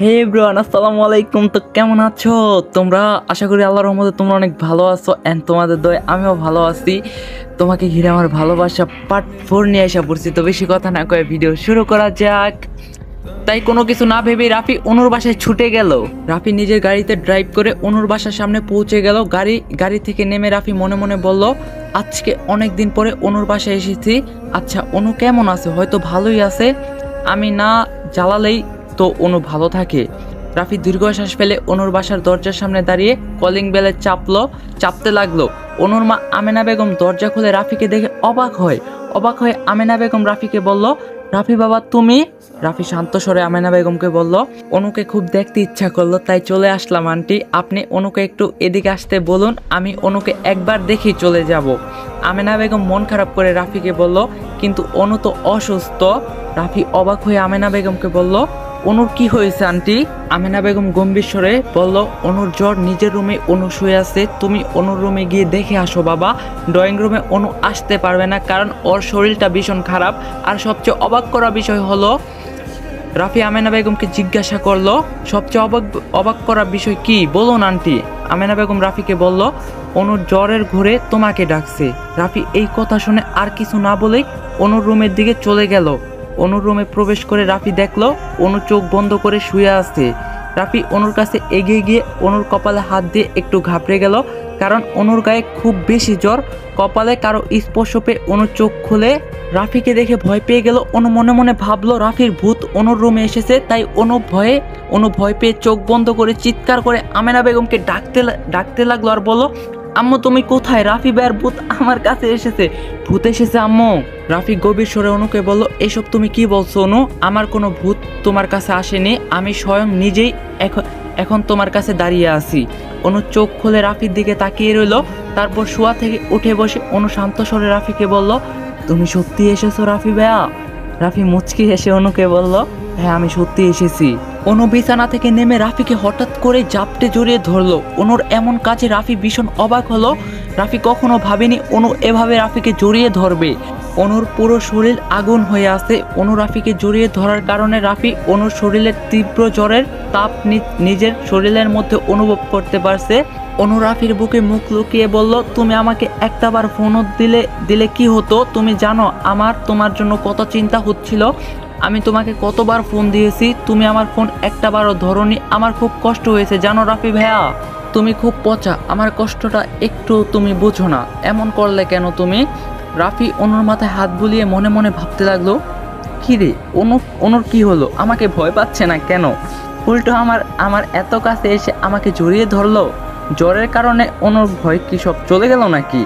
হে bran, আসসালামু আলাইকুম। তো কেমন আছো? তোমরা? আশা করি আল্লাহর রহমতে তোমরা অনেক ভালো আছো অ্যান্ড তোমাদের দয় আমিও ভালো আছি। তোমাকে ঘিরে আমার ভালোবাসা পার্ট ফোর নিয়ে আসা পড়ছি। তো বেশি কথা না কয়ে ভিডিও শুরু করা যাক। তাই কোনো কিছু না ভেবে রাফি অনুর বাসায় ছুটে গেল। রাফি নিজের গাড়িতে ড্রাইভ করে অনুর বাসার সামনে পৌঁছে গেল। গাড়ি গাড়ি থেকে নেমে রাফি মনে মনে বলল, আজকে অনেক দিন পরে অনুর বাসায় এসেছি। আচ্ছা অনু কেমন আছে? হয়তো ভালোই আছে। আমি না জ্বালালেই তো অনু ভালো থাকে। রাফি দীর্ঘশ্বাস ফেলে অনুর বাসার দরজার সামনে দাঁড়িয়ে কলিং বেলে চাপলো, চাপতে লাগল। অনুর মা আমেনা বেগম দরজা খুলে রাফিকে দেখে অবাক হয়। অবাক হয়ে আমেনা বেগম রাফিকে বলল, রাফি বাবা, তুমি? রাফি শান্ত স্বরে আমেনা বেগমকে বলল, অনুকে খুব দেখতে ইচ্ছা করল, তাই চলে আসলাম, আন্টি। আপনি অনুকে একটু এদিকে আসতে বলুন, আমি অনুকে একবার দেখি চলে যাব। আমেনা বেগম মন খারাপ করে রাফিকে বলল, কিন্তু অনু তো অসুস্থ। রাফি অবাক হয়ে আমেনা বেগমকে বলল অনুর কি হয়েছে, আন্টি? আমেনা বেগম গম্ভীর বলল, অনুর জ্বর নিজের রুমে অনু শুয়ে আছে। তুমি অনুর রুমে গিয়ে দেখে আসো, বাবা। ড্রয়িং রুমে অনু আসতে পারবে না, কারণ ওর শরীরটা ভীষণ খারাপ। আর সবচেয়ে অবাক করা বিষয় হলো, রাফি আমেনা বেগমকে জিজ্ঞাসা করল, সবচেয়ে অবাক অবাক করা বিষয় কি? বলুন, আন্টি। আমেনা বেগম রাফিকে বলল, অনুর জ্বরের ঘুরে তোমাকে ডাকছে। রাফি এই কথা শুনে আর কিছু না বলেই অনুর রুমের দিকে চলে গেল। অনুর রুমে প্রবেশ করে রাফি দেখল অনু চোখ বন্ধ করে শুয়ে আছে। রাফি অনুর কাছে এগিয়ে গিয়ে অনুর কপালে হাত দিয়ে একটু ঘাবড়ে গেল, কারণ অনুর গায়ে খুব বেশি জ্বর। কপালে কারও স্পর্শ পেয়ে অনু চোখ খুলে রাফিকে দেখে ভয় পেয়ে গেল। অনু মনে মনে ভাবলো, রাফির ভূত অনুর রুমে এসেছে, তাই অনু ভয়ে, অনু ভয় পেয়ে চোখ বন্ধ করে চিৎকার করে আমেনা বেগমকে ডাকতে ডাকতে লাগল আর বলো আম্মু, তুমি কোথায়? রাফি ভাইয়ের ভূত আমার কাছে এসেছে। ভূত এসেছে আম্মু। রাফি গভীর স্বরে অনুকে বলল, এসব তুমি কি বলছো, অনু? আমার কোনো ভূত তোমার কাছে আসেনি। আমি স্বয়ং নিজেই এখন এখন তোমার কাছে দাঁড়িয়ে আছি। অনু চোখ খুলে রাফির দিকে তাকিয়ে রইল। তারপর শোয়া থেকে উঠে বসে অনু শান্ত স্বরে রাফিকে বলল, তুমি সত্যি এসেছ রাফি ভাইয়া? রাফি মুচকি হেসে অনুকে বলল হ্যাঁ আমি সত্যি এসেছি। অনু বিছানা থেকে নেমে রাফিকে হঠাৎ করে জাপটে জড়িয়ে ধরলো। অনুর এমন কাজে রাফি ভীষণ অবাক হলো। রাফি কখনো ভাবেনি অনু এভাবে রাফিকে জড়িয়ে ধরবে। অনুর পুরো শরীর আগুন হয়ে আছে। অনু রাফিকে জড়িয়ে ধরার কারণে রাফি অনুর শরীরের তীব্র জ্বরের তাপ নিজের শরীরের মধ্যে অনুভব করতে পারছে। অনু রাফির বুকে মুখ লুকিয়ে বলল, তুমি আমাকে একটাবার ফোন দিলে দিলে কি হতো? তুমি জানো, আমার তোমার জন্য কত চিন্তা হচ্ছিল। আমি তোমাকে কতবার ফোন দিয়েছি, তুমি আমার ফোন একটাবারও ধরনি, আমার খুব কষ্ট হয়েছে, জানো রাফি ভাইয়া? তুমি খুব পচা, আমার কষ্টটা একটু তুমি বুঝো না, এমন করলে কেন তুমি? রাফি অনুর মাথায় হাত বুলিয়ে মনে মনে ভাবতে লাগল কি রে অনু, অনুর কি হলো? আমাকে ভয় পাচ্ছে না কেন? উল্টো আমার আমার এত কাছে এসে আমাকে জড়িয়ে ধরলো? জ্বরের কারণে অনুর ভয় কি সব চলে গেল নাকি?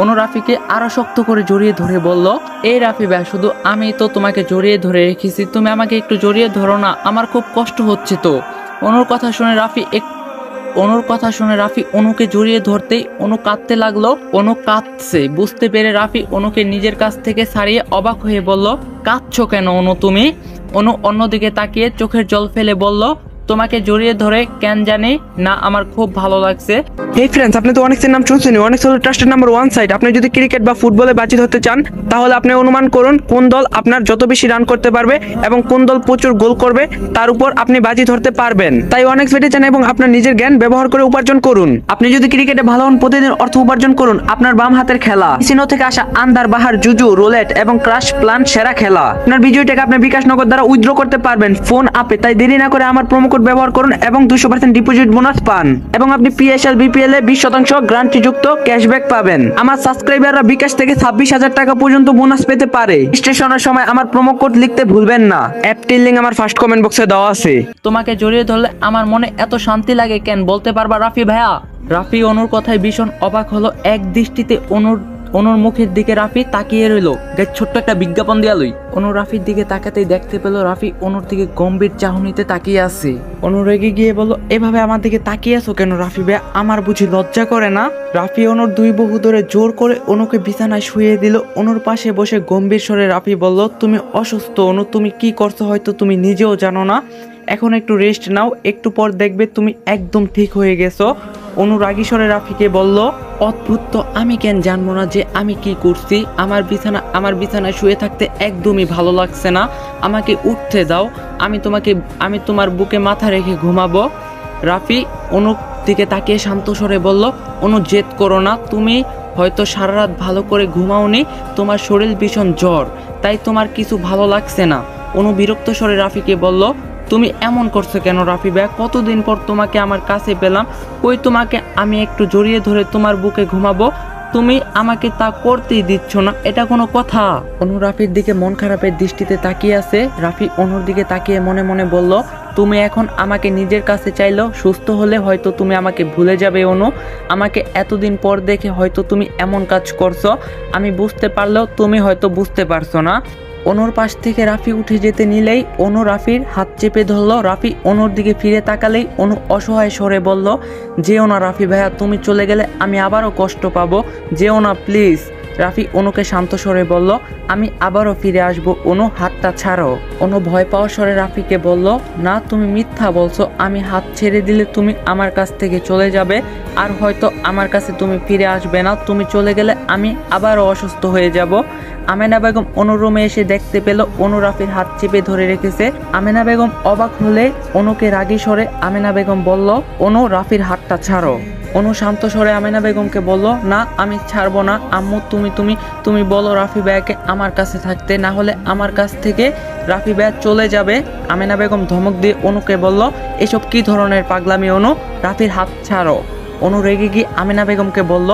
অনু রাফিকে আরও শক্ত করে জড়িয়ে ধরে বলল, এই রাফি ভাই, শুধু আমি তো তোমাকে জড়িয়ে ধরে রেখেছি। তুমি আমাকে একটু জড়িয়ে ধরো না, আমার খুব কষ্ট হচ্ছে তো। অনুর কথা শুনে রাফি এক অনুর কথা শুনে রাফি অনুকে জড়িয়ে ধরতেই অনু কাঁদতে লাগল। অনু কাঁদছে। বুঝতে পেরে রাফি অনুকে নিজের কাছ থেকে ছাড়িয়ে অবাক হয়ে বলল, কাঁদছো কেন অনু তুমি? অনু অন্যদিকে তাকিয়ে চোখের জল ফেলে বলল তোমাকে জড়িয়ে ধরে কেন জানি না আমার খুব ভালো লাগছে। এই ফ্রেন্ডস আপনি তো অনেকের নাম শুনছেন অনেক হলো ট্রাস্টের নাম্বার ওয়ান সাইড আপনি যদি ক্রিকেট বা ফুটবলে বাজি ধরতে চান, তাহলে আপনি অনুমান করুন কোন দল আপনার যত বেশি রান করতে পারবে এবং কোন দল প্রচুর গোল করবে, তার উপর আপনি বাজি ধরতে পারবেন। তাই অনেক বেটে চান এবং আপনার নিজের জ্ঞান ব্যবহার করে উপার্জন করুন। আপনি যদি ক্রিকেটে ভালো হন প্রতিদিন অর্থ উপার্জন করুন আপনার বাম হাতের খেলা। সিনো থেকে আসা আন্দার বাহার, জুজু রোলেট এবং ক্রাশ প্লান সেরা খেলা। আপনার বিজয়টাকে আপনি বিকাশ নগদ দ্বারা উইথড্র করতে পারবেন। ফোন আপে তাই দেরি না করে আমার প্রোমো কোড ব্যবহার করুন এবং দুশো পার্সেন্ট ডিপোজিট বোনাস পান। এবং আপনি পিএসএল বিপিএল এ বিশ শতাংশ গ্রান্টি যুক্ত ক্যাশব্যাক পাবেন। আমার সাবস্ক্রাইবাররা বিকাশ থেকে ছাব্বিশ হাজার টাকা পর্যন্ত বোনাস পেতে পারে। স্টেশনের সময় আমার প্রোমো কোড লিখতে ভুলবেন না। অ্যাপটির লিঙ্ক আমার ফার্স্ট কমেন্ট বক্সে দেওয়া আছে। তোমাকে জড়িয়ে ধরলে আমার মনে এত শান্তি লাগে কেন? বলতে পারবা রাফি ভাইয়া? রাফি অনুর কথায় ভীষণ অবাক হলো। এক দৃষ্টিতে অনুর অনুর মুখের দিকে রাফি তাকিয়ে রইল। গেট ছোট্ট একটা বিজ্ঞাপন দেয়ালই অনু রাফির দিকে তাকাতেই দেখতে পেল রাফি অনুর দিকে গম্ভীর চাহনিতে তাকিয়ে আছে। অনু রেগে গিয়ে বলল, এভাবে আমার দিকে তাকিয়ে আছো কেন রাফি বে আমার বুঝি লজ্জা করে না? রাফি অনুর দুই বহু ধরে জোর করে অনুকে বিছানায় শুয়ে দিল। অনুর পাশে বসে গম্ভীর স্বরে রাফি বলল, তুমি অসুস্থ অনু, তুমি কি করছ হয়তো তুমি নিজেও জানো না। এখন একটু রেস্ট নাও, একটু পর দেখবে তুমি একদম ঠিক হয়ে গেছো। অনুরাগী স্বরে রাফিকে বলল, অদ্ভুত তো, আমি কেন জানব না যে আমি কি করছি? আমার বিছানা, আমার বিছানায় শুয়ে থাকতে একদমই ভালো লাগছে না। আমাকে উঠতে দাও, আমি তোমাকে, আমি তোমার বুকে মাথা রেখে ঘুমাবো। রাফি অনুর দিকে তাকিয়ে শান্ত স্বরে বলল, অনু, জেদ করো না, তুমি হয়তো সারা রাত ভালো করে ঘুমাওনি, তোমার শরীর ভীষণ জ্বর, তাই তোমার কিছু ভালো লাগছে না। অনু বিরক্ত স্বরে রাফিকে বলল তুমি এমন করছ কেন রাফি ভাই কতদিন পর তোমাকে আমার কাছে পেলাম। ওই তোমাকে আমি একটু জড়িয়ে ধরে তোমার বুকে ঘুমাবো? তুমি আমাকে তা করতেই দিচ্ছ না, এটা কোনো কথা? অনু রাফির দিকে মন খারাপের দৃষ্টিতে তাকিয়ে আছে। রাফি অনুর দিকে তাকিয়ে মনে মনে বলল, তুমি এখন আমাকে নিজের কাছে চাইলো, সুস্থ হলে হয়তো তুমি আমাকে ভুলে যাবে, অনু। আমাকে এতদিন পর দেখে হয়তো তুমি এমন কাজ করছ। আমি বুঝতে পারলেও তুমি হয়তো বুঝতে পারছ না। অনুর পাশ থেকে রাফি উঠে যেতে নিলেই অনু রাফির হাত চেপে ধরলো। রাফি অনুর দিকে ফিরে তাকালেই অনু অসহায় স্বরে বলল, যেও না রাফি ভাইয়া, তুমি চলে গেলে আমি আবারও কষ্ট পাবো। যেও না, প্লিজ। রাফি অনুকে শান্ত স্বরে বলল, আমি আবারও ফিরে আসব, অনু হাতটা ছাড়ো। অনু ভয় পাওয়া স্বরে রাফিকে বলল, না, তুমি মিথ্যা বলছো, আমি হাত ছেড়ে দিলে তুমি আমার কাছ থেকে চলে যাবে, আর হয়তো আমার কাছে তুমি ফিরে আসবে না, তুমি চলে গেলে আমি আবারও অসুস্থ হয়ে যাব। আমেনা বেগম অনুর রুমে এসে দেখতে পেল, অনু রাফির হাত চেপে ধরে রেখেছে। আমেনা বেগম অবাক হলে অনুকে রাগী স্বরে আমেনা বেগম বলল, অনু, রাফির হাতটা ছাড়ো। অনু শান্ত স্বরে আমিনা বেগমকে বলল, না, আমি ছাড়বো না। আম্মু, তুমি তুমি তুমি বলো রাফি ভাইয়াকে আমার কাছে থাকতে। না হলে আমার কাছ থেকে রাফি ভাইয়া চলে যাবে। আমিনা বেগম ধমক দিয়ে অনুকে বলল, এসব কি ধরনের পাগলামি অনু? রাফির হাত ছাড়ো। অনু রেগে গিয়ে আমিনা বেগমকে বলল,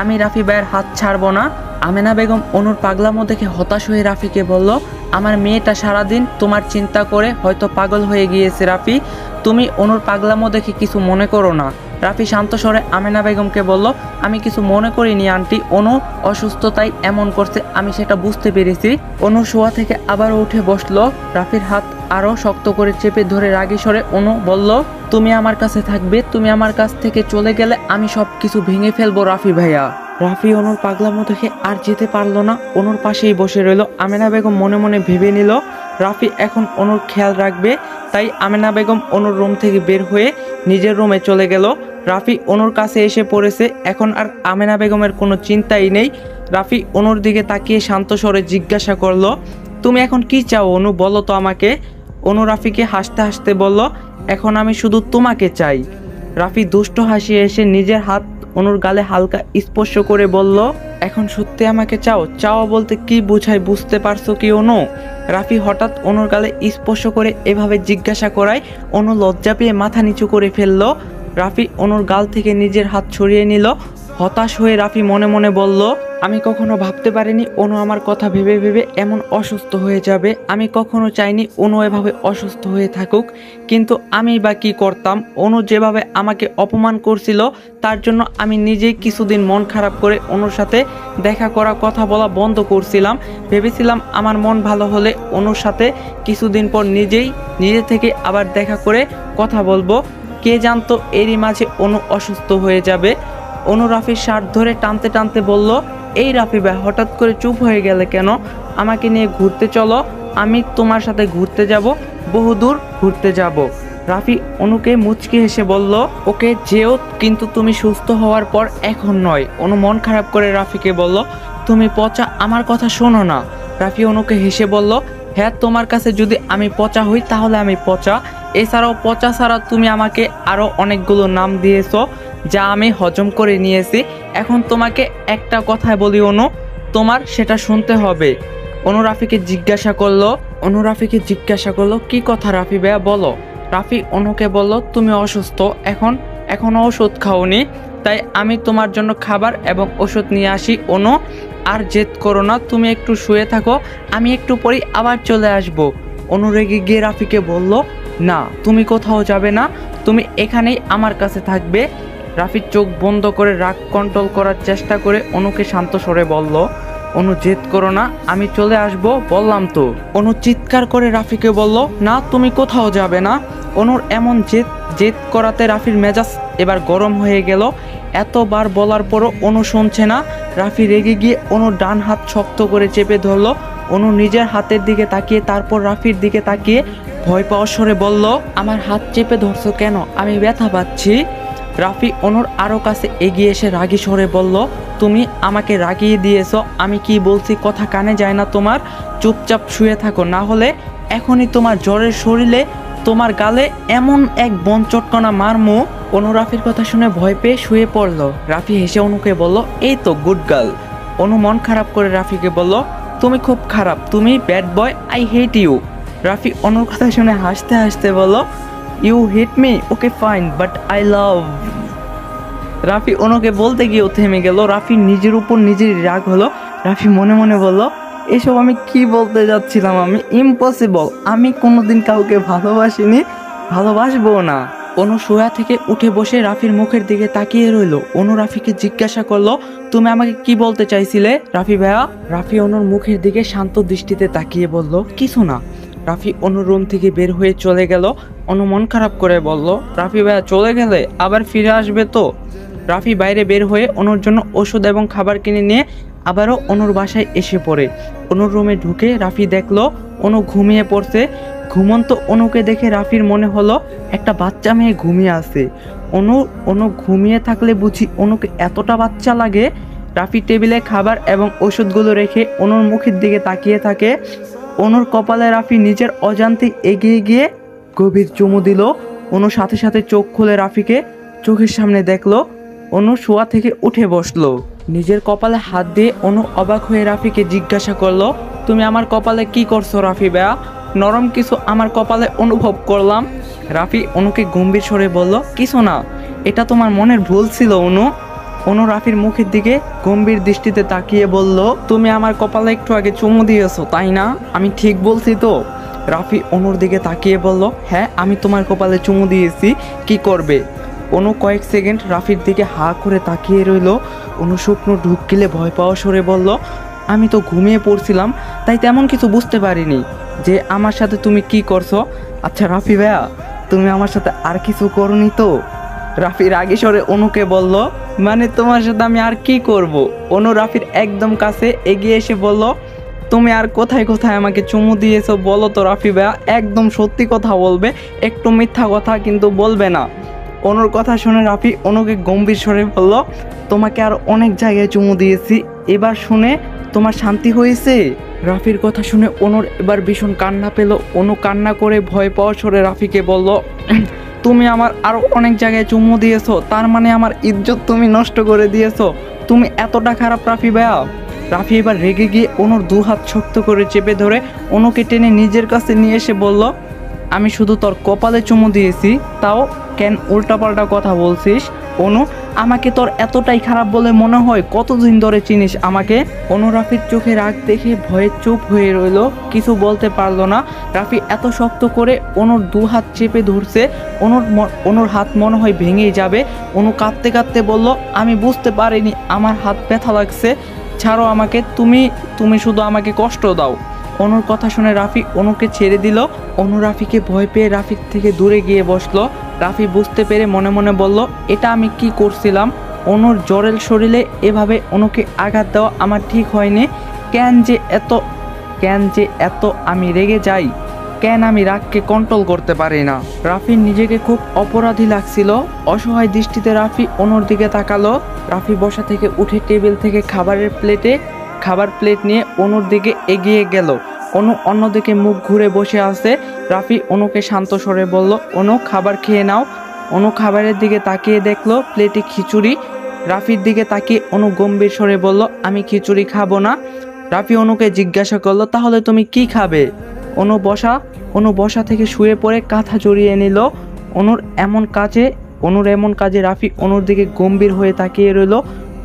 আমি রাফি ভাইয়ের হাত ছাড়বো না। আমেনা বেগম অনুর পাগলামো দেখে হতাশ হয়ে রাফিকে বলল, আমার মেয়েটা সারাদিন তোমার চিন্তা করে হয়তো পাগল হয়ে গিয়েছে রাফি। তুমি অনুর পাগলামো দেখে কিছু মনে করো না। রাফি শান্ত স্বরে আমেনা বেগমকে বলল, আমি কিছু মনে করিনি, আন্টি। অনু অসুস্থতায় এমন করছে, আমি সেটা বুঝতে পেরেছি। অনু শোয়া থেকে আবার উঠে বসল। রাফির হাত আরও শক্ত করে চেপে ধরে রাগী স্বরে অনু বলল, তুমি আমার কাছে থাকবে, তুমি আমার কাছ থেকে চলে গেলে আমি সব কিছু ভেঙে ফেলব, রাফি ভাইয়া। রাফি অনুর পাগলামো দেখে আর যেতে পারল না। অনুর পাশেই বসে রইল। আমেনা বেগম মনে মনে ভেবে নিল রাফি এখন অনুর খেয়াল রাখবে, তাই আমেনা বেগম অনুর রুম থেকে বের হয়ে নিজের রুমে চলে গেল। রাফি অনুর কাছে এসে পড়েছে, এখন আর আমেনা বেগমের কোনো চিন্তাই নেই। রাফি অনুর দিকে তাকিয়ে শান্ত স্বরে জিজ্ঞাসা করল, তুমি এখন কি চাও অনু, বলো তো আমাকে। অনু রাফিকে হাসতে হাসতে বলল, এখন আমি শুধু তোমাকে চাই। রাফি দুষ্ট হাসি এসে নিজের হাত অনুর গালে হালকা স্পর্শ করে বলল, এখন সত্যি আমাকে চাও? চাও বলতে কি বোঝায় বুঝতে পারছ কি, অনু? রাফি হঠাৎ অনুর গালে স্পর্শ করে এভাবে জিজ্ঞাসা করায়, অনু লজ্জা পেয়ে মাথা নিচু করে ফেলল। রাফি অনুর গাল থেকে নিজের হাত ছড়িয়ে নিল। হতাশ হয়ে রাফি মনে মনে বলল, আমি কখনো ভাবতে পারিনি অনু আমার কথা ভেবে ভেবে এমন অসুস্থ হয়ে যাবে। আমি কখনো চাইনি অনু এভাবে অসুস্থ হয়ে থাকুক। কিন্তু আমি বা কি করতাম? অনু যেভাবে আমাকে অপমান করছিল, তার জন্য আমি নিজেই কিছুদিন মন খারাপ করে অনুর সাথে দেখা করা, কথা বলা বন্ধ করছিলাম। ভেবেছিলাম আমার মন ভালো হলে অনুর সাথে কিছুদিন পর নিজেই, নিজে থেকে আবার দেখা করে কথা বলব। কে জানতো এরই মাঝে অনু অসুস্থ হয়ে যাবে? অনু রাফির শার্ট ধরে টানতে টানতে বলল, এই রাফি ভাই, হঠাৎ করে চুপ হয়ে গেলে কেন? আমাকে নিয়ে ঘুরতে চলো। আমি তোমার সাথে ঘুরতে যাব বহুদূর ঘুরতে যাব। রাফি অনুকে মুচকি হেসে বলল, ওকে যেও, কিন্তু তুমি সুস্থ হওয়ার পর এখন নয়। অনু মন খারাপ করে রাফিকে বলল, তুমি পচা, আমার কথা শোনো না। রাফি অনুকে হেসে বলল হ্যাঁ তোমার কাছে যদি আমি পচা হই, তাহলে আমি পচা। এছাড়াও পচা ছাড়া তুমি আমাকে আরও অনেকগুলো নাম দিয়েছ, যা আমি হজম করে নিয়েছি। এখন তোমাকে একটা কথায় বলি, অনু, তোমার সেটা শুনতে হবে। অনু রাফিকে জিজ্ঞাসা করল, অনু রাফিকে জিজ্ঞাসা করল, কি কথা রাফি ভাইয়া, বলো? রাফি অনুকে বলল, তুমি অসুস্থ, এখন, এখনও ওষুধ খাওনি, তাই আমি তোমার জন্য খাবার এবং ওষুধ নিয়ে আসি, অনু। আর জেদ করো না, তুমি একটু শুয়ে থাকো, আমি একটু পরেই আবার চলে আসব। অনু রেগে গিয়ে রাফিকে বলল, না, তুমি কোথাও যাবে না। তুমি এখানেই আমার কাছে থাকবে। রাফির চোখ বন্ধ করে রাগ কন্ট্রোল করার চেষ্টা করে অনুকে শান্ত স্বরে বলল, অনু, জেদ করো না, আমি চলে আসব, বললাম তো। অনু চিৎকার করে রাফিকে বলল, না, তুমি কোথাও যাবে না। অনুর এমন জেদ জেদ করাতে রাফির মেজাজ এবার গরম হয়ে গেল। এতবার বলার পরও অনু শুনছে না। রাফি রেগে গিয়ে অনুর ডান হাত শক্ত করে চেপে ধরলো অনু নিজের হাতের দিকে তাকিয়ে, তারপর রাফির দিকে তাকিয়ে ভয় পাওয়ার স্বরে বলল, আমার হাত চেপে ধরছো কেন? আমি ব্যথা পাচ্ছি। রাফি অনুর আরও কাছে এগিয়ে এসে রাগী স্বরে বলল, তুমি আমাকে রাগিয়ে দিয়েছ, আমি কি বলছি কথা কানে যায় না তোমার? চুপচাপ শুয়ে থাকো, না হলে এখনই তোমার জ্বরের শরীরে তোমার গালে এমন এক বন চটকনা মারমু। অনু রাফির কথা শুনে ভয় পেয়ে শুয়ে পড়ল। রাফি হেসে অনুকে বলল, এই তো গুড গার্ল। অনু মন খারাপ করে রাফিকে বলল তুমি খুব খারাপ, তুমি bad boy I hate you Rafi অনুর কথা শুনে হাসতে হাসতে বলল you hit me okay fine but I love Rafi অনুকে বলতে গিয়েও থেমে গেল। রাফি নিজের উপর নিজের রাগ হলো। রাফি মনে মনে বলল, এসব আমি কি বলতে যাচ্ছিলাম? আমি ইম্পসিবল আমি কোনোদিন কাউকে ভালোবাসিনি ভালোবাসবো না। অনু শোয়া থেকে উঠে বসে রাফির মুখের দিকে তাকিয়ে রইল। অনু রাফিকে জিজ্ঞাসা করল, তুমি আমাকে কি বলতে চাইছিলে, রাফি ভাইয়া? রাফি অনুর মুখের দিকে শান্ত দৃষ্টিতে তাকিয়ে বলল, কিছু না। রাফি অনুর রুম থেকে বের হয়ে চলে গেল। অনু মন খারাপ করে বলল, রাফি ভাইয়া চলে গেলে আবার ফিরে আসবে তো? রাফি বাইরে বের হয়ে অনুর জন্য ওষুধ এবং খাবার কিনে নিয়ে আবারও অনুর বাসায় এসে পড়ে। অনুর রুমে ঢুকে রাফি দেখল, অনু ঘুমিয়ে পড়ছে। ঘুমন্ত অনুকে দেখে রাফির মনে হলো, একটা বাচ্চা মেয়ে ঘুমিয়ে আছে। অনু অনু ঘুমিয়ে থাকলে বুঝি অনুকে এতটা বাচ্চা লাগে? রাফি টেবিলে খাবার এবং ওষুধগুলো রেখে অনুর মুখের দিকে তাকিয়ে থাকে। অনুর কপালে রাফি নিজের অজান্তে এগিয়ে গিয়ে গভীর চুমু দিল। অনু সাথে সাথে চোখ খুলে রাফিকে চোখের সামনে দেখল। অনু শোয়া থেকে উঠে বসল। নিজের কপালে হাত দিয়ে অনু অবাক হয়ে রাফিকে জিজ্ঞাসা করল, তুমি আমার কপালে কি করছ রাফি বেয়া নরম কিছু আমার কপালে অনুভব করলাম। রাফি অনুকে গম্ভীর স্বরে বলল, কিছু না, এটা তোমার মনের ভুল ছিল, অনু। অনু রাফির মুখের দিকে গম্ভীর দৃষ্টিতে তাকিয়ে বলল, তুমি আমার কপালে একটু আগে চুমু দিয়েছ, তাই না? আমি ঠিক বলছি তো? রাফি অনুর দিকে তাকিয়ে বলল হ্যাঁ আমি তোমার কপালে চুমু দিয়েছি, কি করবে? অনু কয়েক সেকেন্ড রাফির দিকে হা করে তাকিয়ে রইল। অনু শুকনো ঢুক গেলে ভয় পাওয়া সরে বলল আমি তো ঘুমিয়ে পড়ছিলাম, তাই তেমন কিছু বুঝতে পারিনি যে আমার সাথে তুমি কি করছ। আচ্ছা রাফি ভাইয়া, তুমি আমার সাথে আর কিছু করনি তো? রাফি রাগী স্বরে অনুকে বলল মানে তোমার সাথে আমি আর কি করব? অনু রাফির একদম কাছে এগিয়ে এসে বলল, তুমি আর কোথায় কোথায় আমাকে চুমু দিয়েছ বলো তো রাফি ভাইয়া, একদম সত্যি কথা বলবে, একটু মিথ্যা কথা কিন্তু বলবে না। অনুর কথা শুনে রাফি অনুকে গম্ভীর স্বরে বলল, তোমাকে আর অনেক জায়গায় চুমু দিয়েছি, এবার শুনে তোমার শান্তি হয়েছে? রাফির কথা শুনে অনুর এবার ভীষণ কান্না পেল। অনু কান্না করে ভয় পাওয়া সরে রাফিকে বলল, তুমি আমার আরও অনেক জায়গায় চুমু দিয়েছ। তার মানে আমার ইজ্জত তুমি নষ্ট করে দিয়েছ। তুমি এতটা খারাপ রাফি ভাইয়া রাফি এবার রেগে গিয়ে অনুর দু হাত শক্ত করে চেপে ধরে অনুকে টেনে নিজের কাছে নিয়ে এসে বলল, আমি শুধু তোর কপালে চুমু দিয়েছি, তাও কেন উল্টাপাল্টা কথা বলছিস? অনু, আমাকে তোর এতটাই খারাপ বলে মনে হয়, কতদিন ধরে চিনিস আমাকে? অনু রাফির চোখে রাগ দেখে ভয়ে চুপ হয়ে রইল, কিছু বলতে পারল না। রাফি এত শক্ত করে অনুর দু হাত চেপে ধরছে, অনুর অনুর হাত মনে হয় ভেঙেই যাবে। অনু কাঁদতে কাঁদতে বলল, আমি বুঝতে পারিনি, আমার হাত ব্যথা লাগছে। ছাড়ো আমাকে, তুমি তুমি শুধু আমাকে কষ্ট দাও। অনুর কথা শুনে রাফি অনুকে ছেড়ে দিল। অনু রাফিকে ভয় পেয়ে রাফির থেকে দূরে গিয়ে বসল। রাফি বুঝতে পেরে মনে মনে বলল, এটা আমি কি করছিলাম? অনুর জরেল শরীরে এভাবে অনুকে আঘাত দেওয়া আমার ঠিক হয়নি। কেন যে এত, কেন যে এত আমি রেগে যাই? কেন আমি রাগকে কন্ট্রোল করতে পারি না? রাফির নিজেকে খুব অপরাধী লাগছিল। অসহায় দৃষ্টিতে রাফি অনুর দিকে তাকালো। রাফি বসা থেকে উঠে টেবিল থেকে খাবারের প্লেটে, খাবার প্লেট নিয়ে অনুর দিকে এগিয়ে গেল। অনু অন্যদিকে মুখ ঘুরে বসে আছে। রাফি অনুকে শান্ত স্বরে বলল, অনু, খাবার খেয়ে নাও। অনু খাবারের দিকে তাকিয়ে দেখল প্লেটে খিচুড়ি। রাফির দিকে তাকিয়ে অনু গম্ভীর স্বরে বলল, আমি খিচুড়ি খাব না। রাফি অনুকে জিজ্ঞাসা করল, তাহলে তুমি কি খাবে? অনু বসা অনু বসা থেকে শুয়ে পড়ে কাঁথা জড়িয়ে নিল। অনুর এমন কাজে, অনুর এমন কাজে রাফি অনুর দিকে গম্ভীর হয়ে তাকিয়ে রইল।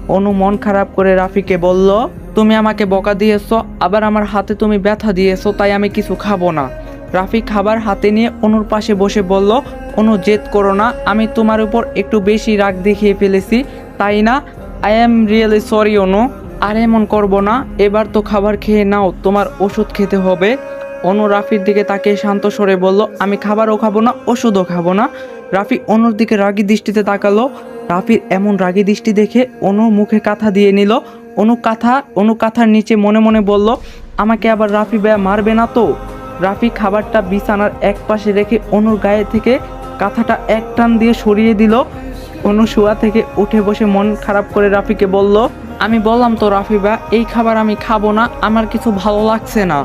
অনু মন খারাপ করে রাফিকে বলল তুমি আমাকে বকা দিয়েছ, আবার আমার হাতে তুমি ব্যথা দিয়েছ, তাই আমি কিছু খাব না। রাফি খাবার হাতে নিয়ে অনুর পাশে বসে বলল, অনু, জেদ করো না, আমি তোমার উপর একটু বেশি রাগ দেখিয়ে ফেলেছি, তাই না? I am really sorry Anu. আর এমন করব না, এবার তো খাবার খেয়ে নাও, তোমার ওষুধ খেতে হবে। অনু রাফির দিকে তাকে শান্ত স্বরে বলল, আমি খাবারও খাব না, ওষুধও খাব না। রাফি অনুর দিকে রাগী দৃষ্টিতে তাকালো। রাফির এমন রাগী দৃষ্টি দেখে অনু মুখে কাঁথা দিয়ে নিল অনু কাঁথা অনু কাঁথার নিচে মনে মনে বলল, আমাকে আবার রাফি ব্যা মারবে না তো? রাফি খাবারটা বিছানার এক পাশে রেখে অনুর গায়ে থেকে কাঁথাটা এক টান দিয়ে সরিয়ে দিল। অনু শোয়া থেকে উঠে বসে মন খারাপ করে রাফিকে বলল, আমি বললাম তো রাফিবা এই খাবার আমি খাব না, আমার কিছু ভালো লাগছে না।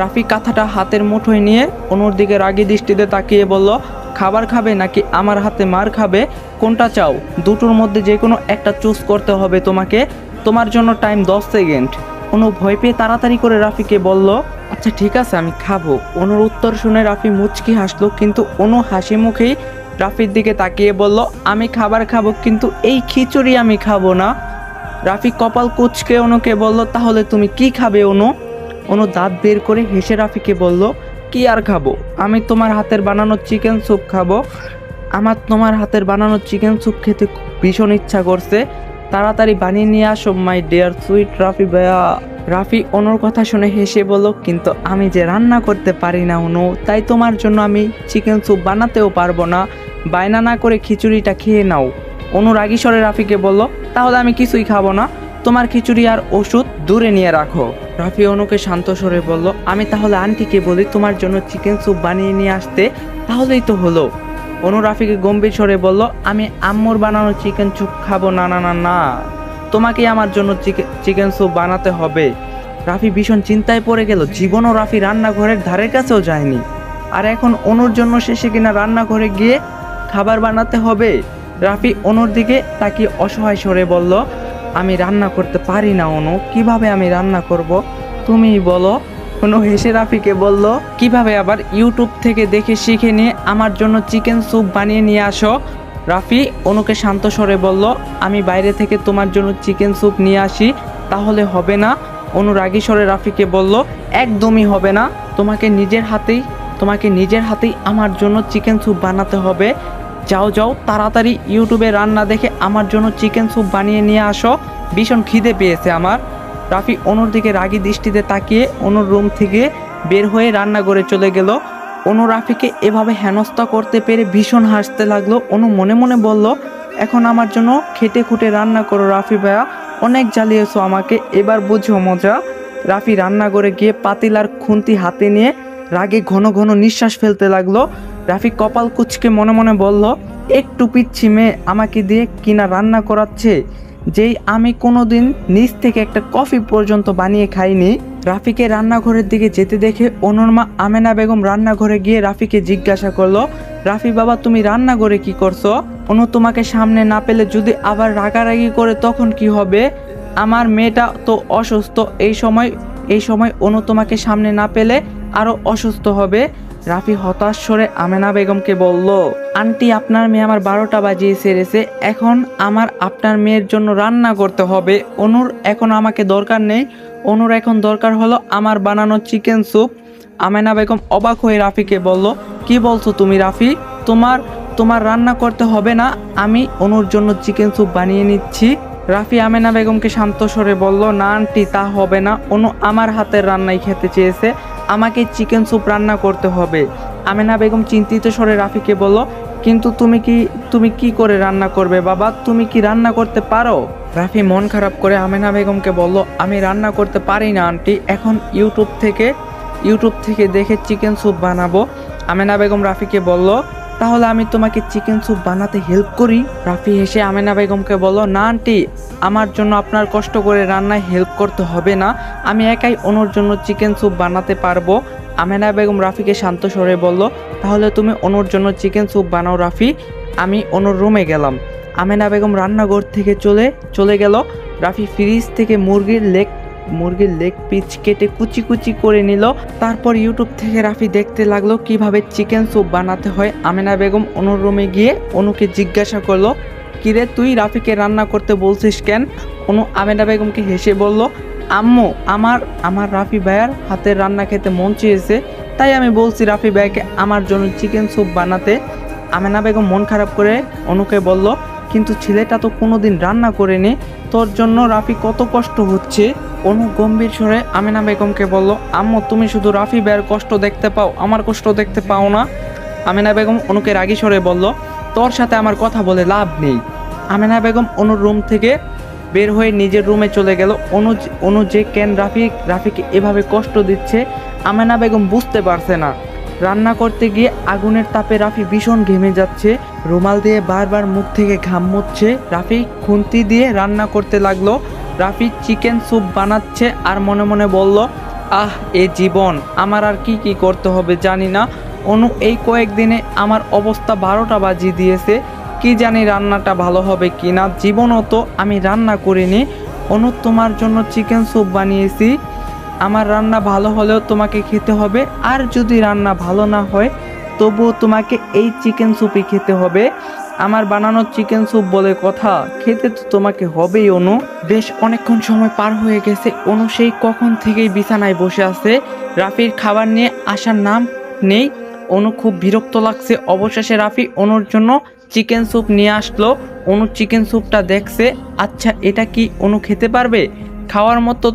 রাফি কাঁথাটা হাতের মুঠোয় নিয়ে অনুর দিকে রাগী দৃষ্টিতে তাকিয়ে বলল, খাবার খাবে নাকি আমার হাতে মার খাবে? কোনটা চাও? দুটোর মধ্যে যে কোনো একটা চুজ করতে হবে তোমাকে। তোমার জন্য টাইম দশ সেকেন্ড অনু ভয় পেয়ে তাড়াতাড়ি করে রাফিকে বলল আচ্ছা ঠিক আছে, আমি খাব। অনুর উত্তর শুনে রাফি মুচকি হাসলো, কিন্তু অনু হাসি মুখেই রাফির দিকে তাকিয়ে বলল, আমি খাবার খাব, কিন্তু এই খিচুড়ি আমি খাব না। রাফি কপাল কুচকে অনুকে বলল, তাহলে তুমি কি খাবে, অনু? অনু দাঁত বের করে হেসে রাফিকে বলল, কি আর খাব? আমি তোমার হাতের বানানো চিকেন স্যুপ খাব। আমার তোমার হাতের বানানো চিকেন স্যুপ খেতে ভীষণ ইচ্ছা করছে। তাড়াতাড়ি বানিয়ে নিয়ে আসো মাই ডিয়ার সুইট রাফি ভাইয়া। রাফি অনুর কথা শুনে হেসে বলল, কিন্তু আমি যে রান্না করতে পারি না অনু, তাই তোমার জন্য আমি চিকেন স্যুপ বানাতেও পারব না। বায়না না করে খিচুড়িটা খেয়ে নাও। অনু রাগীস্বরে রাফিকে বলল, তাহলে আমি কিছুই খাব না। তোমার খিচুড়ি আর ওষুধ দূরে নিয়ে রাখো। রাফি অনুকে শান্ত স্বরে বলল, আমি তাহলে আন্টিকে বলি, তোমার জন্য চিকেন স্যুপ বানিয়ে নিয়ে আসতে, তাহলেই তো হলো। অনু রাফিকে গম্ভীর স্বরে বলল, আমি আম্মুর বানানো চিকেন স্যুপ খাব, না না না না। তোমাকেই আমার জন্য চিকেন স্যুপ বানাতে হবে। রাফি ভীষণ চিন্তায় পড়ে গেল। জীবনও রাফি রান্নাঘরের ধারের কাছেও যায়নি। আর এখন অনুর জন্য শেষে কিনা রান্নাঘরে গিয়ে খাবার বানাতে হবে। রাফি অনুর দিকে তাকিয়ে অসহায় স্বরে বলল, আমি রান্না করতে পারি না অনু, কীভাবে আমি রান্না করব? তুমিই বলো। অনু হেসে রাফিকে বলল, কীভাবে আবার ইউটিউব থেকে দেখে শিখে নিয়ে আমার জন্য চিকেন স্যুপ বানিয়ে নিয়ে আসো? রাফি অনুকে শান্ত স্বরে বলল, আমি বাইরে থেকে তোমার জন্য চিকেন স্যুপ নিয়ে আসি, তাহলে হবে না? অনু রাগী স্বরে রাফিকে বলল, একদমই হবে না। তোমাকে নিজের হাতেই, তোমাকে নিজের হাতেই আমার জন্য চিকেন স্যুপ বানাতে হবে। যাও যাও, তাড়াতাড়ি ইউটিউবে রান্না দেখে আমার জন্য চিকেন স্যুপ বানিয়ে নিয়ে আসো। ভীষণ খিদে পেয়েছে আমার। রাফি অনুর দিকে রাগী দৃষ্টিতে তাকিয়ে অনুর রুম থেকে বের হয়ে রান্নাঘরে চলে গেল। অনু রাফিকে এভাবে হেনস্থা করতে পেরে ভীষণ হাসতে লাগল। অনু মনে মনে বলল, এখন আমার জন্য খেটে খুঁটে রান্না করো রাফি ভাইয়া অনেক জ্বালিয়েছো আমাকে, এবার বুঝো মজা। রাফি রান্নাঘরে গিয়ে পাতিলার খুন্তি হাতে নিয়ে রাগে ঘন ঘন নিঃশ্বাস ফেলতে লাগল। রাফি কপাল কুচকে মনে মনে বলল, একটু পিচ্ছি মেয়ে আমাকে দিয়ে কিনা রান্না করাচ্ছে? যেই আমি কোনোদিন নিচ থেকে একটা কফি পর্যন্ত বানিয়ে খাইনি, রাফিকে রান্নাঘরের দিকে যেতে দেখে অনুর মা আমেনা বেগম রান্নাঘরে গিয়ে রাফিকে জিজ্ঞাসা করল, রাফি বাবা, তুমি রান্নাঘরে কি করছ? অনু তোমাকে সামনে না পেলে যদি আবার রাগারাগি করে তখন কি হবে? আমার মেয়েটা তো অসুস্থ, এই সময় এই সময় অনু তোমাকে সামনে না পেলে আরও অসুস্থ হবে। রাফি হতাশ স্বরে আমেনা বেগমকে বলল, আন্টি, আপনার মেয়ে আমার বারোটা বাজিয়ে সেরেছে। এখন আমার, আপনার মেয়ের জন্য রান্না করতে হবে। অনুর, এখন আমাকে দরকার নেই। অনুর, এখন দরকার হলো আমার বানানো চিকেন স্যুপ। আমেনা বেগম অবাক হয়ে রাফিকে বলল, কি বলছো তুমি রাফি? তোমার তোমার রান্না করতে হবে না। আমি অনুর জন্য চিকেন স্যুপ বানিয়ে নিচ্ছি। রাফি আমেনা বেগমকে শান্ত স্বরে বলল, না আন্টি, তা হবে না। অনু আমার হাতের রান্নাই খেতে চেয়েছে। আমাকে চিকেন স্যুপ রান্না করতে হবে। আমেনা বেগম চিন্তিত স্বরে রাফিকে বলল, কিন্তু তুমি কি তুমি কি করে রান্না করবে বাবা? তুমি কি রান্না করতে পারো? রাফি মন খারাপ করে আমেনা বেগমকে বলল, আমি রান্না করতে পারি না, আন্টি। এখন ইউটিউব থেকে ইউটিউব থেকে দেখে চিকেন স্যুপ বানাবো। আমেনা বেগম রাফিকে বলল তাহলে আমি তোমাকে চিকেন স্যুপ বানাতে হেল্প করি। রাফি হেসে আমেনা বেগমকে বলল না, আন্টি, আমার জন্য আপনার কষ্ট করে রান্নায় হেল্প করতে হবে না। আমি একাই অনুর জন্য চিকেন স্যুপ বানাতে পারব। আমেনা বেগম রাফিকে শান্ত স্বরে বলল, তাহলে তুমি অনুর জন্য চিকেন স্যুপ বানাও রাফি। আমি অনুর রুমে গেলাম। আমেনা বেগম রান্নাঘর থেকে চলে চলে গেল। রাফি ফ্রিজ থেকে মুরগির লেগ মুরগির লেগ পিস কেটে কুচি কুচি করে নিল। তারপর ইউটিউব থেকে রাফি দেখতে লাগল কীভাবে চিকেন স্যুপ বানাতে হয়। আমেনা বেগম অনুর রুমে গিয়ে অনুকে জিজ্ঞাসা করল, কিরে তুই রাফিকে রান্না করতে বলছিস কেন? অনু আমেনা বেগমকে হেসে বলল, আম্মু, আমার আমার রাফি ভাইয়ার হাতের রান্না খেতে মন চেয়েছে। তাই আমি বলছি রাফি ভাইকে আমার জন্য চিকেন স্যুপ বানাতে। আমেনা বেগম মন খারাপ করে অনুকে বলল, কিন্তু ছেলেটা তো কোনোদিন রান্না করেনি। তোর জন্য রাফি কত কষ্ট হচ্ছে। অনু গম্ভীর স্বরে, আমেনা বেগমকে বলল, আম্মু, তুমি শুধু রাফি ভাইয়ের কষ্ট দেখতে পাও, আমার কষ্ট দেখতে পাও না। আমেনা বেগম অনুকে রাগী স্বরে বলল, তোর সাথে আমার কথা বলে লাভ নেই। আমেনা বেগম অনুর রুম থেকে বের হয়ে নিজের রুমে চলে গেল। অনু অনু যে কেন রাফি, রাফিকে এভাবে কষ্ট দিচ্ছে, আমেনা বেগম বুঝতে পারছে না। রান্না করতে গিয়ে আগুনের তাপে রাফি ভীষণ ঘেমে যাচ্ছে। রুমাল দিয়ে বারবার মুখ থেকে ঘাম মুচ্ছে রাফি খুন্তি দিয়ে রান্না করতে লাগল। রাফি চিকেন স্যুপ বানাচ্ছে আর মনে মনে বলল, আহ, এ জীবন, আমার আর কি কি করতে হবে জানি না। অনু এই কয়েকদিনে আমার অবস্থা বারোটা বাজিয়ে দিয়েছে। কি জানি রান্নাটা ভালো হবে কি না, জীবনও তো আমি রান্না করিনি। অনু, তোমার জন্য চিকেন স্যুপ বানিয়েছি। আমার রান্না ভালো হলেও তোমাকে খেতে হবে। আর যদি রান্না ভালো না হয়, তবুও তোমাকে এই চিকেন স্যুপই খেতে হবে। আমার বানানো চিকেন স্যুপ বলে কথা, খেতে তো তোমাকে হবেই, অনু। বেশ অনেকক্ষণ সময় পার হয়ে গেছে, অনু সেই কখন থেকেই বিছানায় বসে আছে। রাফির খাবার নিয়ে আসার নাম নেই। অনু খুব বিরক্ত লাগছে। অবশেষে রাফি অনুর জন্য চিকেন স্যুপ নিয়ে আসলো। অনু চিকেন স্যুপটা দেখছে আচ্ছা এটা কি অনু খেতে পারবে? খাওয়ার মতো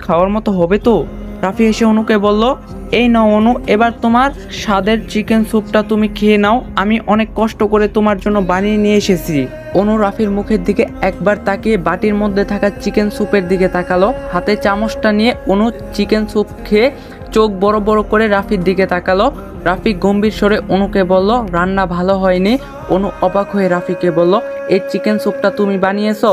খাওয়ার মতো হবে তো? রাফি এসে অনুকে বলল, এই নাও অনু, এবার তোমার স্বাদের চিকেন স্যুপটা তুমি খেয়ে নাও। আমি অনেক কষ্ট করে তোমার জন্য বানিয়ে নিয়ে এসেছি। অনু রাফির মুখের দিকে একবার তাকিয়ে বাটির মধ্যে থাকা চিকেন স্যুপের দিকে তাকালো। হাতে চামচটা নিয়ে অনু চিকেন স্যুপ খেয়ে চোখ বড় বড় করে রাফির দিকে তাকালো। রাফি গম্ভীর স্বরে অনুকে বলল, রান্না ভালো হয়নি। অনু অবাক হয়ে রাফিকে বলল, এই চিকেন স্যুপটা তুমি বানিয়েছো?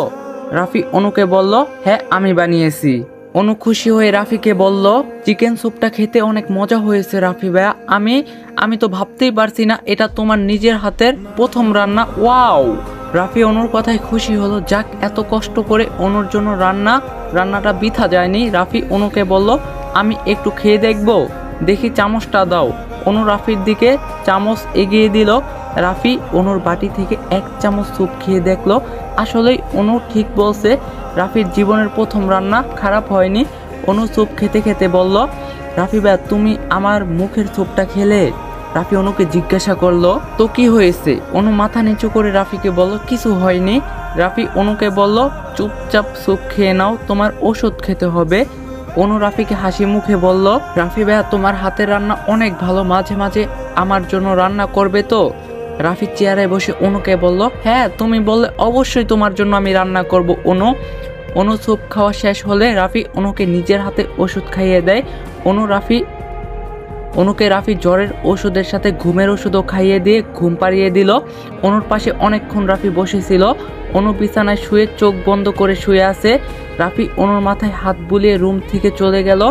রাফি অনুকে বলল হ্যাঁ আমি বানিয়েছি। অনু খুশি হয়ে রাফিকে বলল, চিকেন স্যুপটা খেতে অনেক মজা হয়েছে রাফি ভাইয়া। আমি আমি তো ভাবতেই পারছি না, এটা তোমার নিজের হাতের প্রথম রান্না। ওয়াও! রাফি অনুর কথায় খুশি হলো, যাক, এত কষ্ট করে অনুর জন্য রান্না, রান্নাটা বৃথা যায়নি। রাফি অনুকে বলল, আমি একটু খেয়ে দেখব। দেখি চামচটা দাও। অনু রাফির দিকে চামচ এগিয়ে দিল। রাফি অনুর বাটি থেকে এক চামচ স্যুপ খেয়ে দেখল, আসলেই অনু ঠিক বলছে, রাফির জীবনের প্রথম রান্না খারাপ হয়নি। অনু স্যুপ খেতে খেতে বলল, রাফি ভাই, তুমি আমার মুখের স্যুপটা খেলে? রাফি অনুকে জিজ্ঞাসা করল, তো কি হয়েছে? অনু মাথা নিচু করে রাফিকে বলল, কিছু হয়নি। রাফি অনুকে বলল, চুপচাপ স্যুপ খেয়ে নাও, তোমার ওষুধ খেতে হবে। অনু রাফিকে হাসি মুখে বলল, রাফি ভাইয়া, তোমার হাতের রান্না অনেক ভালো, মাঝে মাঝে আমার জন্য রান্না করবে তো? রাফি চেয়ারে বসে অনুকে বলল হ্যাঁ তুমি বললে অবশ্যই তোমার জন্য আমি রান্না করব, অনু। অনু স্যুপ খাওয়া শেষ হলে রাফি অনুকে নিজের হাতে ওষুধ খাইয়ে দেয়। অনু, রাফি অনুকে রাফি জ্বরের ওষুধের সাথে ঘুমের ওষুধও খাইয়ে দিয়ে ঘুম পাড়িয়ে দিল। অনুর পাশে অনেকক্ষণ রাফি বসেছিল। অনু বিছানায় শুয়ে চোখ বন্ধ করে শুয়ে আছে। রাফি অনুর মাথায় হাত বুলিয়ে রুম থেকে চলে গেল।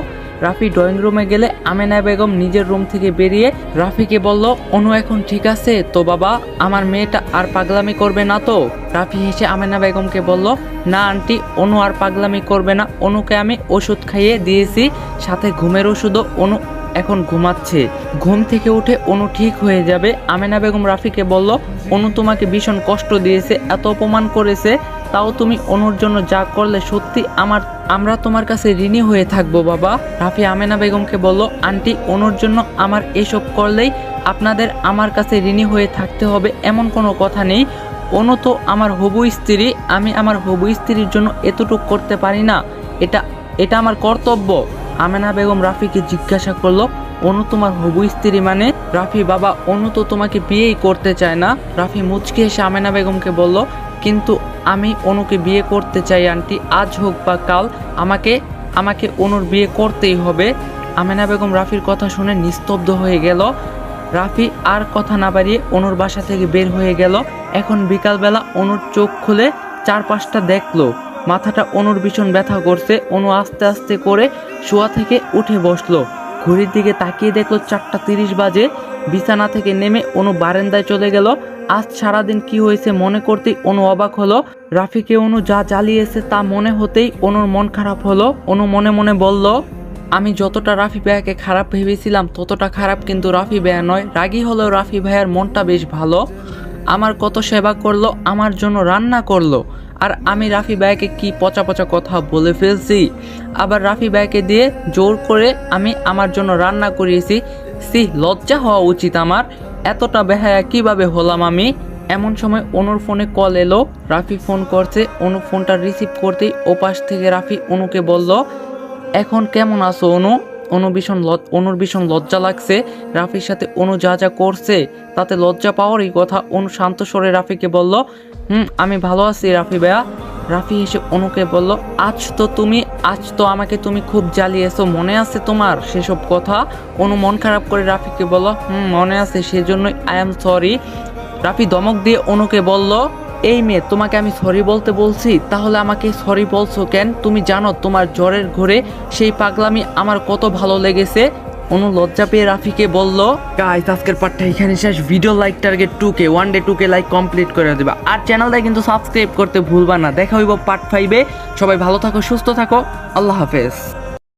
রাফি ড্রয়িং রুমে গেলে আমেনা বেগম নিজের রুম থেকে বেরিয়ে রাফিকে বলল, অনু এখন ঠিক আছে? তো বাবা, আমার মেয়েটা আর পাগলামি করবে না তো? রাফি হেসে আমেনা বেগমকে বলল, না আন্টি, অনু আর পাগলামি করবে না। অনুকে আমি ওষুধ খাইয়ে দিয়েছি। সাথে ঘুমের ওষুধও অনু এখন ঘুমাচ্ছে। ঘুম থেকে উঠে অনু ঠিক হয়ে যাবে। আমেনা বেগম রাফিকে বলল, অনু তোমাকে ভীষণ কষ্ট দিয়েছে, এত অপমান করেছে। তাও তুমি অনুর জন্য যা করলে সত্যি আমার, আমরা তোমার কাছে ঋণী হয়ে থাকব বাবা। রাফি আমেনা বেগমকে বলল, আন্টি, অনুর জন্য আমার এসব করলেই আপনাদের আমার কাছে ঋণী হয়ে থাকতে হবে এমন কোনো কথা নেই। অনু তো আমার হবু স্ত্রী, আমি আমার হবু স্ত্রীর জন্য এতটুকু করতে পারি না। এটা এটা আমার কর্তব্য। আমেনা বেগম রাফিকে জিজ্ঞাসা করল, অনু তোমার হবু স্ত্রী মানে? রাফি, বাবা, অনু তো তোমাকে বিয়েই করতে চায় না। রাফি মুচকি এসে আমেনা বেগমকে বলল, কিন্তু আমি অনুকে বিয়ে করতে চাই, আন্টি, আজ হোক বা কাল, আমাকে আমাকে অনুর বিয়ে করতেই হবে। আমেনা বেগম রাফির কথা শুনে নিস্তব্ধ হয়ে গেল। রাফি আর কথা না বাড়িয়ে অনুর বাসা থেকে বের হয়ে গেল। এখন বিকালবেলা অনুর চোখ খুলে চারপাশটা দেখল। মাথাটা অনুর ভীষণ ব্যথা করছে। অনু আস্তে আস্তে করে শোয়া থেকে উঠে বসল। ঘড়ির দিকে তাকিয়ে দেখল চারটা তিরিশ বাজে। বিছানা থেকে নেমে অনু বারান্দায় চলে গেল। আজ সারাদিন কি হয়েছে মনে করতেই অনু অবাক হলো। রাফিকে অনু যা জ্বালিয়েছে তা মনে হতেই অনুর মন খারাপ হলো। অনু মনে মনে বলল, আমি যতটা রাফি ভাইয়াকে খারাপ ভেবেছিলাম, ততটা খারাপ কিন্তু রাফি ভাইয়া নয়। রাগী হলেও রাফি ভাইয়ার মনটা বেশ ভালো। আমার কত সেবা করল, আমার জন্য রান্না করল। আর আমি রাফি ভাইকে কি পচা পচা কথা বলে ফেলছি? আবার রাফি ভাইকে দিয়ে জোর করে আমি আমার জন্য রান্না করিয়েছি। সি লজ্জা হওয়া উচিত আমার। এতটা বেহায়া কীভাবে হলাম আমি? এমন সময় অনুর ফোনে কল এলো। রাফি ফোন করছে। অনু ফোনটা রিসিভ করতেই ওপাশ থেকে রাফি অনুকে বলল, এখন কেমন আছো অনু? অনু ভীষণ অনুর ভীষণ লজ্জা লাগছে। রাফির সাথে অনু যা যা করছে, তাতে লজ্জা পাওয়ারই কথা। অনু শান্ত স্বরে রাফিকে বলল হুম, আমি ভালো আছি রাফি ভাইয়া। রাফি এসে অনুকে বলল, আজ তো তুমি, আজ তো আমাকে তুমি খুব জ্বালিয়েছো, মনে আছে তোমার সেসব কথা? অনু মন খারাপ করে রাফিকে বলল, হুম, মনে আছে সেজন্যই আই এম সরি রাফি দমক দিয়ে অনুকে বলল, এই মেয়ে, তোমাকে আমি সরি বলতে বলছি, তাহলে আমাকে সরি বলছো কেন? তুমি জানো তোমার জ্বরের ঘরে সেই পাগলামি আমার কত ভালো লেগেছে। অনু লজ্জা পেয়ে রাফিকে বলল গাইস আজকের পার্টটা এখানে শেষ। Video like target two K one day two K like complete করে দেবা। আর চ্যানেলটা কিন্তু সাবস্ক্রাইব করতে ভুলবা না। দেখা হইব পার্ট ফাইভে সবাই ভালো থাকো, সুস্থ থাকো। আল্লাহ হাফেজ।